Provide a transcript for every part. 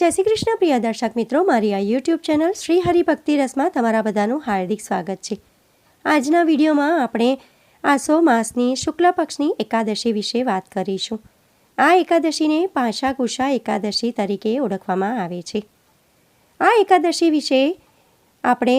જય શ્રી કૃષ્ણ, પ્રિય દર્શક મિત્રો. મારી આ યુટ્યુબ ચેનલ શ્રી હરિભક્તિ રસમાં તમારા બધાનું હાર્દિક સ્વાગત છે. આજના વિડીયોમાં આપણે આસો માસની શુક્લ પક્ષની એકાદશી વિશે વાત કરીશું. આ એકાદશીને પાશા કુશા એકાદશી તરીકે ઓળખવામાં આવે છે. આ એકાદશી વિશે આપણે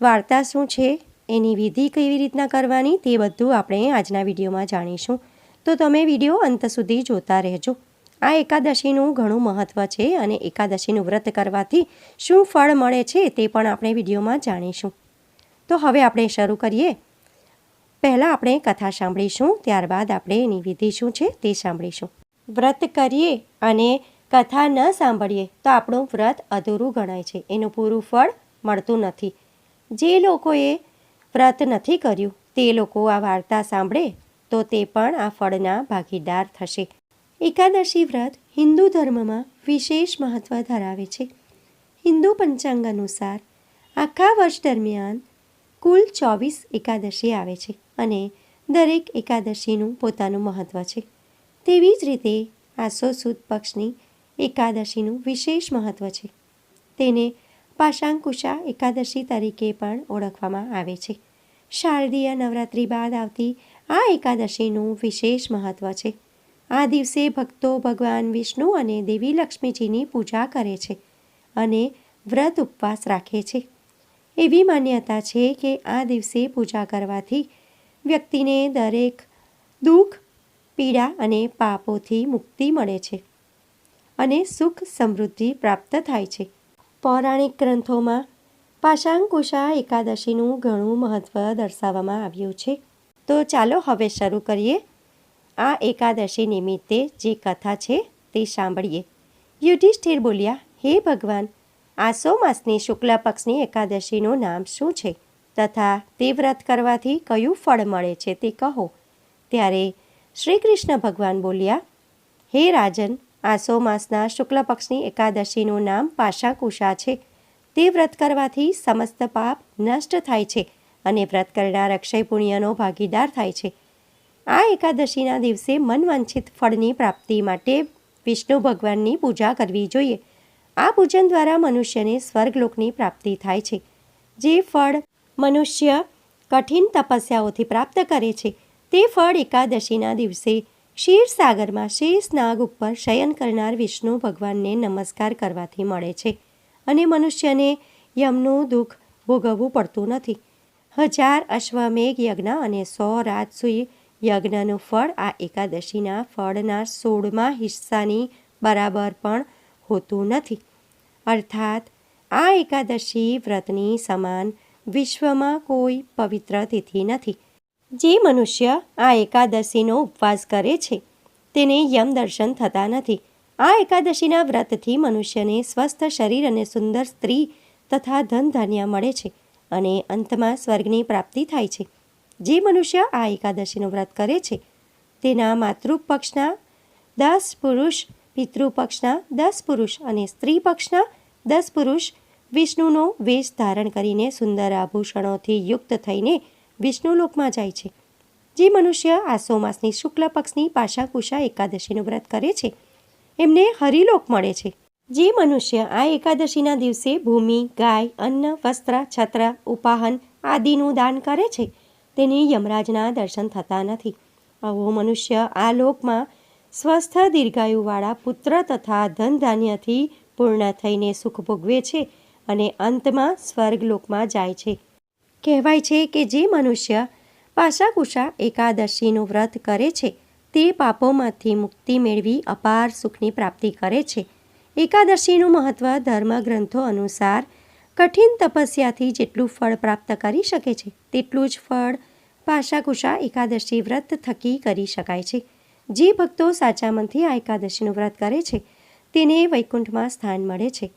વાર્તા શું છે, એની વિધિ કેવી રીતના કરવાની તે બધું આપણે આજના વિડીયોમાં જાણીશું. તો તમે વીડિયો અંત સુધી જોતા રહેજો. આ એકાદશીનું ઘણું મહત્ત્વ છે અને એકાદશીનું વ્રત કરવાથી શું ફળ મળે છે તે પણ આપણે વિડીયોમાં જાણીશું. તો હવે આપણે શરૂ કરીએ. પહેલાં આપણે કથા સાંભળીશું, ત્યારબાદ આપણે એની વિધિ શું છે તે સાંભળીશું. વ્રત કરીએ અને કથા ન સાંભળીએ તો આપણું વ્રત અધૂરું ગણાય છે. એનું પૂરું ફળ મળતું નથી. જે લોકોએ વ્રત નથી કર્યું, તે લોકો આ વાર્તા સાંભળે તો તે પણ આ ફળના ભાગીદાર થશે. એકાદશી વ્રત હિન્દુ ધર્મમાં વિશેષ મહત્ત્વ ધરાવે છે. હિન્દુ પંચાંગ અનુસાર આખા વર્ષ દરમિયાન કુલ ચોવીસ એકાદશી આવે છે અને દરેક એકાદશીનું પોતાનું મહત્ત્વ છે. તેવી જ રીતે આસો સુદ પક્ષની એકાદશીનું વિશેષ મહત્ત્વ છે. તેને પાશાંકુશા એકાદશી તરીકે પણ ઓળખવામાં આવે છે. શારદીય નવરાત્રિ બાદ આવતી આ એકાદશીનું વિશેષ મહત્ત્વ છે. આ દિવસે ભક્તો ભગવાન વિષ્ણુ અને દેવી લક્ષ્મીજીની પૂજા કરે છે અને વ્રત ઉપવાસ રાખે છે. એવી માન્યતા છે કે આ દિવસે પૂજા કરવાથી વ્યક્તિને દરેક દુઃખ, પીડા અને પાપોથી મુક્તિ મળે છે અને સુખ સમૃદ્ધિ પ્રાપ્ત થાય છે. પૌરાણિક ગ્રંથોમાં પાશાંકુશા એકાદશીનું ઘણું મહત્ત્વ દર્શાવવામાં આવ્યું છે. તો ચાલો હવે શરૂ કરીએ. આ એકાદશી નિમિત્તે જે કથા છે તે સાંભળીએ. યુધિષ્ઠિર બોલ્યા, હે ભગવાન આસો માસની શુક્લ પક્ષની એકાદશીનું નામ શું છે? તથા તે વ્રત કરવાથી કયું ફળ મળે છે તે કહો. ત્યારે શ્રી કૃષ્ણ ભગવાન બોલ્યા, હે રાજન આસો માસના શુક્લ પક્ષની એકાદશીનું નામ પાશાકુશા છે. તે વ્રત કરવાથી સમસ્ત પાપ નષ્ટ થાય છે અને વ્રત કરનાર અક્ષય પુણ્યનો ભાગીદાર થાય છે. આ એકાદશીના દિવસે મનવાંછિત ફળની પ્રાપ્તિ માટે વિષ્ણુ ભગવાનની પૂજા કરવી જોઈએ. આ પૂજન દ્વારા મનુષ્યને સ્વર્ગલોકની પ્રાપ્તિ થાય છે. જે ફળ મનુષ્ય કઠિન તપસ્યાઓથી પ્રાપ્ત કરે છે, તે ફળ એકાદશીના દિવસે ક્ષીરસાગરમાં શેષ નાગ ઉપર શયન કરનાર વિષ્ણુ ભગવાનને નમસ્કાર કરવાથી મળે છે અને મનુષ્યને યમનું દુઃખ ભોગવવું પડતું નથી. હજાર અશ્વમેઘ યજ્ઞ અને સો રાજસુઈ યજ્ઞનું ફળ આ એકાદશીના ફળના સોળમા હિસ્સાની બરાબર પણ હોતું નથી. અર્થાત, આ એકાદશી વ્રતની સમાન વિશ્વમાં કોઈ પવિત્ર તિથિ નથી. જે મનુષ્ય આ એકાદશીનો ઉપવાસ કરે છે, તેને યમ દર્શન થતા નથી. આ એકાદશીના વ્રતથી મનુષ્યને સ્વસ્થ શરીર અને સુંદર સ્ત્રી તથા ધન ધાન્ય મળે છે અને અંતમાં સ્વર્ગની પ્રાપ્તિ થાય છે. જે મનુષ્ય આ એકાદશીનું વ્રત કરે છે, તેના માતૃપક્ષના દસ પુરુષ, પિતૃપક્ષના દસ પુરુષ અને સ્ત્રી પક્ષના દસ પુરુષ વિષ્ણુનો વેશ ધારણ કરીને સુંદર આભૂષણોથી યુક્ત થઈને વિષ્ણુલોકમાં જાય છે. જે મનુષ્ય આસો માસની શુક્લ પક્ષની પાશાકુશા એકાદશીનું વ્રત કરે છે, એમને હરિલોક મળે છે. જે મનુષ્ય આ એકાદશીના દિવસે ભૂમિ, ગાય, અન્ન, વસ્ત્ર, છત્ર, ઉપાહન આદિનું દાન કરે છે તેને યમરાજના દર્શન થતા નથી. આવો મનુષ્ય આ લોકમાં સ્વસ્થ દીર્ઘાયુવાળા પુત્ર તથા ધન ધાન્યથી પૂર્ણ થઈને સુખ ભોગવે છે અને અંતમાં સ્વર્ગલોકમાં જાય છે. કહેવાય છે કે જે મનુષ્ય પાશાકુશા એકાદશીનું વ્રત કરે છે, તે પાપોમાંથી મુક્તિ મેળવી અપાર સુખની પ્રાપ્તિ કરે છે. એકાદશીનું મહત્ત્વ ધર્મગ્રંથો અનુસાર કઠિન તપસ્યાથી જેટલું ફળ પ્રાપ્ત કરી શકે છે, તેટલું જ ફળ પાશાકુશા એકાદશી વ્રત થકી કરી શકાય છે. જે ભક્તો સાચા મનથી આ એકાદશીનું વ્રત કરે છે, તેને વૈકુંઠમાં સ્થાન મળે છે.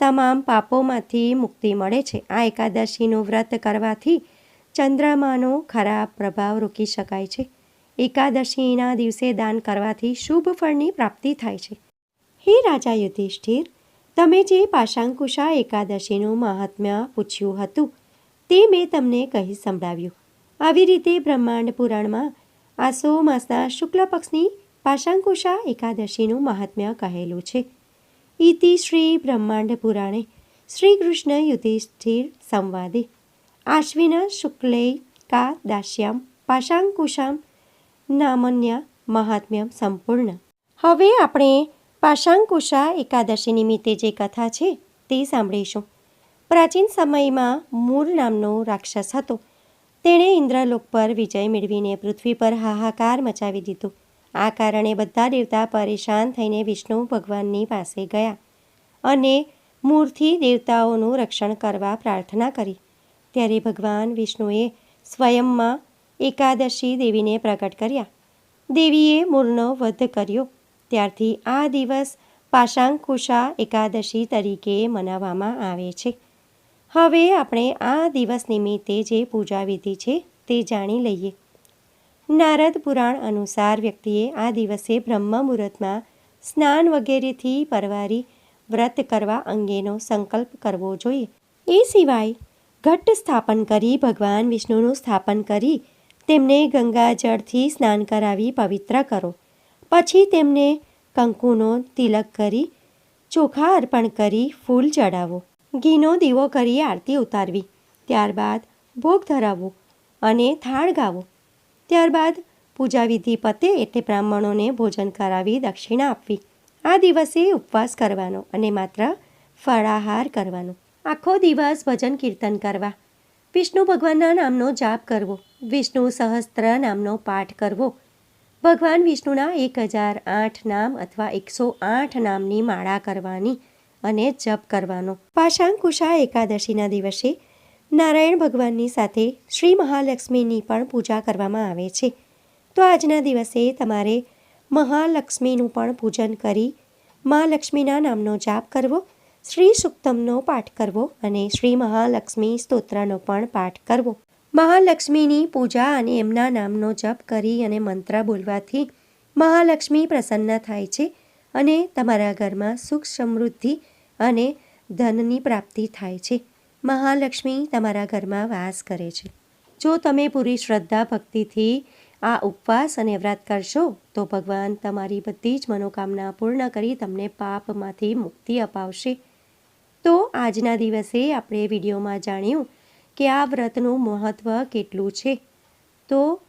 તમામ પાપોમાંથી મુક્તિ મળે છે. આ એકાદશીનું વ્રત કરવાથી ચંદ્રમાનો ખરાબ પ્રભાવ રોકી શકાય છે. એકાદશીના દિવસે દાન કરવાથી શુભ ફળની પ્રાપ્તિ થાય છે. હે રાજા યુધિષ્ઠિર, તમે જે પાશાંકુશા એકાદશીનું મહાત્મ્ય પૂછ્યું હતું, તે મેં તમને કહી સંભળાવ્યું. આવી રીતે બ્રહ્માંડ પુરાણમાં આસો માસના શુક્લ પક્ષની પાશાંકુશા એકાદશીનું મહાત્મ્ય કહેલું છે. ઇતિ શ્રી બ્રહ્માંડ પુરાણે શ્રી કૃષ્ણ યુધિષ્ઠિર સંવાદે આશ્વિન શુક્લે કા દાસ્યામ પાશાંકુશામ નામન્ય મહાત્મ્યમ સંપૂર્ણ. હવે આપણે પાશાંકુશા એકાદશી નિમિત્તે જે કથા છે તે સાંભળીશું. પ્રાચીન સમયમાં મૂર નામનો રાક્ષસ હતો. તેણે ઇન્દ્રલોક પર વિજય મેળવીને પૃથ્વી પર હાહાકાર મચાવી દીધો. આ કારણે બધા દેવતા પરેશાન થઈને વિષ્ણુ ભગવાનની પાસે ગયા અને મૂળથી દેવતાઓનું રક્ષણ કરવા પ્રાર્થના કરી. ત્યારે ભગવાન વિષ્ણુએ સ્વયંમાં એકાદશી દેવીને પ્રગટ કર્યા. દેવીએ મૂળનો વધ કર્યો. ત્યારથી આ દિવસ પાશાંકુશા એકાદશી તરીકે મનાવવામાં આવે છે. હવે આપણે આ દિવસ નિમિત્તે જે પૂજા વિધિ છે તે જાણી લઈએ. નારદ પુરાણ અનુસાર વ્યક્તિએ આ દિવસે બ્રહ્મ મુહૂર્તમાં સ્નાન વગેરેથી પરવારી વ્રત કરવા અંગેનો સંકલ્પ કરવો જોઈએ. એ સિવાય ઘટ સ્થાપન કરી ભગવાન વિષ્ણુનું સ્થાપન કરી તેમને ગંગાજળથી સ્નાન કરાવી પવિત્ર કરો. પછી તેમને કંકુનો તિલક કરી ચોખા અર્પણ કરી ફૂલ ચડાવો. ઘીનો દીવો કરી આરતી ઉતારવી. ત્યારબાદ ભોગ ધરાવવો અને થાળ ગાવો. ત્યારબાદ પૂજા વિધિ પતે એટલે બ્રાહ્મણોને ભોજન કરાવી દક્ષિણા આપવી. આ દિવસે ઉપવાસ કરવાનો અને માત્ર ફળાહાર કરવાનો. આખો દિવસ ભજન કીર્તન કરવા. વિષ્ણુ ભગવાનના નામનો જાપ કરવો. વિષ્ણુ સહસ્ત્ર નામનો પાઠ કરવો. ભગવાન વિષ્ણુના એક હજાર આઠ નામ અથવા એકસો આઠ નામની માળા કરવાની. અને જપ કરવાનો. પાશાંકુશા એકાદશીના દિવસે નારાયણ ભગવાનની સાથે શ્રી મહાલક્ષ્મીની પણ પૂજા કરવામાં આવે છે. તો આજના દિવસે તમારે મહાલક્ષ્મીનું પણ પૂજન કરી મહાલક્ષ્મીના નામનો જાપ કરવો, શ્રી સુક્તમનો પાઠ કરવો અને શ્રી મહાલક્ષ્મી સ્તોત્રનો પણ પાઠ કરવો. મહાલક્ષ્મીની પૂજા અને એમના નામનો જપ કરી અને મંત્ર બોલવાથી મહાલક્ષ્મી પ્રસન્ન થાય છે અને તમારા ઘરમાં સુખ સમૃદ્ધિ અને ધનની પ્રાપ્તિ થાય છે. મહાલક્ષ્મી તમારા ઘરમાં વાસ કરે છે. જો તમે પૂરી શ્રદ્ધા ભક્તિથી આ ઉપવાસ અને વ્રત કરશો, તો ભગવાન તમારી બધી જ મનોકામના પૂર્ણ કરી તમને પાપમાંથી મુક્તિ અપાવશે. તો આજના દિવસે આપણે વિડીયોમાં જાણ્યું કે આ વ્રતનું મહત્ત્વ કેટલું છે. તો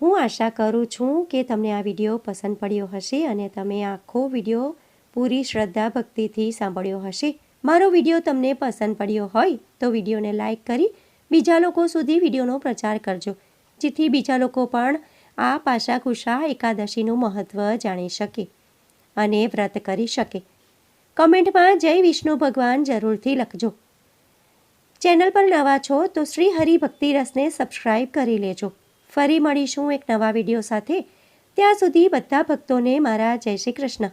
હું આશા કરું છું કે તમને આ વીડિયો પસંદ પડ્યો હશે અને તમે આખો વીડિયો પૂરી શ્રદ્ધા ભક્તિથી સાંભળ્યો હશે. મારો વીડિયો તમને પસંદ પડ્યો હોય તો વિડીયોને લાઈક કરી બીજા લોકો સુધી વિડીયોનો પ્રચાર કરજો, જેથી બીજા લોકો પણ આ પાશાકુશા એકાદશીનું મહત્ત્વ જાણી શકે અને વ્રત કરી શકે. કમેન્ટમાં જય વિષ્ણુ ભગવાન જરૂરથી લખજો. ચેનલ પર નવા છો તો શ્રી હરિભક્તિ રસને સબસ્ક્રાઈબ કરી લેજો. ફરી મળીશું એક નવા વીડિયો સાથે. ત્યાં સુધી બધા ભક્તોને મારા જય શ્રી કૃષ્ણ.